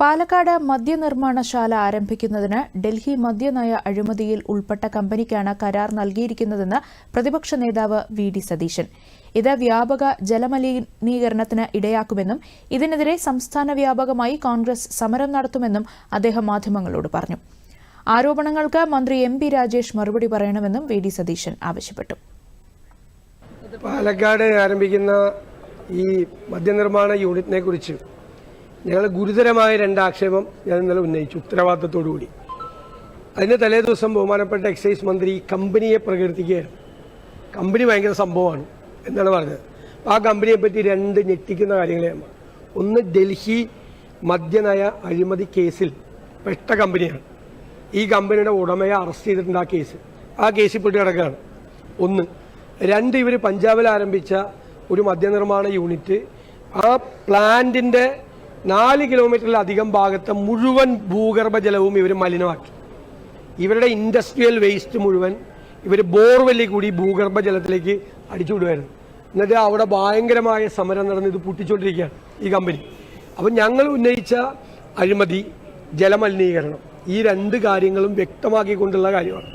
പാലക്കാട് മദ്യനിർമ്മാണശാല ആരംഭിക്കുന്നതിന് ഡൽഹി മദ്യനയ അഴിമതിയിൽ ഉൾപ്പെട്ട കമ്പനിക്കാണ് കരാർ നൽകിയിരിക്കുന്നതെന്ന് പ്രതിപക്ഷ നേതാവ് വി ഡി സതീശൻ. ഇത് വ്യാപക ജലമലിനീകരണത്തിന് ഇടയാക്കുമെന്നും ഇതിനെതിരെ സംസ്ഥാന വ്യാപകമായി കോൺഗ്രസ് സമരം നടത്തുമെന്നും അദ്ദേഹം മാധ്യമങ്ങളോട് പറഞ്ഞു. ആരോപണങ്ങൾക്ക് മന്ത്രി എം പി രാജേഷ് മറുപടി പറയണമെന്നും വി ഡി സതീശൻ ആവശ്യപ്പെട്ടു. പാലക്കാട് ആരംഭിക്കുന്ന ഈ മദ്യനിർമ്മാണ യൂണിറ്റിനെ കുറിച്ച് ഞങ്ങൾ ഗുരുതരമായ രണ്ടാക്ഷേപം ഞാൻ ഇന്നലെ ഉന്നയിച്ചു ഉത്തരവാദിത്തത്തോടുകൂടി. അതിന് തലേ ദിവസം ബഹുമാനപ്പെട്ട എക്സൈസ് മന്ത്രി കമ്പനിയെ പ്രകീർത്തിക്കുകയായിരുന്നു. കമ്പനി ഭയങ്കര സംഭവമാണ് എന്നാണ് പറഞ്ഞത്. ആ കമ്പനിയെ പറ്റി രണ്ട് ഞെട്ടിക്കുന്ന കാര്യങ്ങളെ ഞാൻ ഒന്ന് ഡൽഹി മദ്യനയ അഴിമതി കേസിൽ പെട്ട കമ്പനിയാണ്. ഈ കമ്പനിയുടെ ഉടമയെ അറസ്റ്റ് ചെയ്തിട്ടുണ്ട് ആ കേസ് ആ കേസിൽ പെട്ട് കിടക്കുകയാണ്. ഒന്ന് രണ്ട് ഇവർ പഞ്ചാബിൽ ആരംഭിച്ച ഒരു മദ്യനിർമ്മാണ യൂണിറ്റ് ആ പ്ലാന്റിന്റെ നാല് കിലോമീറ്ററിലധികം ഭാഗത്തെ മുഴുവൻ ഭൂഗർഭജലവും ഇവർ മലിനമാക്കി. ഇവരുടെ ഇൻഡസ്ട്രിയൽ വേസ്റ്റ് മുഴുവൻ ഇവർ ബോർവെല്ലിൽ കൂടി ഭൂഗർഭ ജലത്തിലേക്ക് അടിച്ചുവിടുമായിരുന്നു എന്നിട്ട് അവിടെ ഭയങ്കരമായ സമരം നടന്ന് ഇത് പൊട്ടിച്ചുകൊണ്ടിരിക്കുകയാണ് ഈ കമ്പനി അപ്പം ഞങ്ങൾ ഉന്നയിച്ച അഴിമതി ജലമലിനീകരണം ഈ രണ്ട് കാര്യങ്ങളും വ്യക്തമാക്കിക്കൊണ്ടുള്ള കാര്യമാണ്.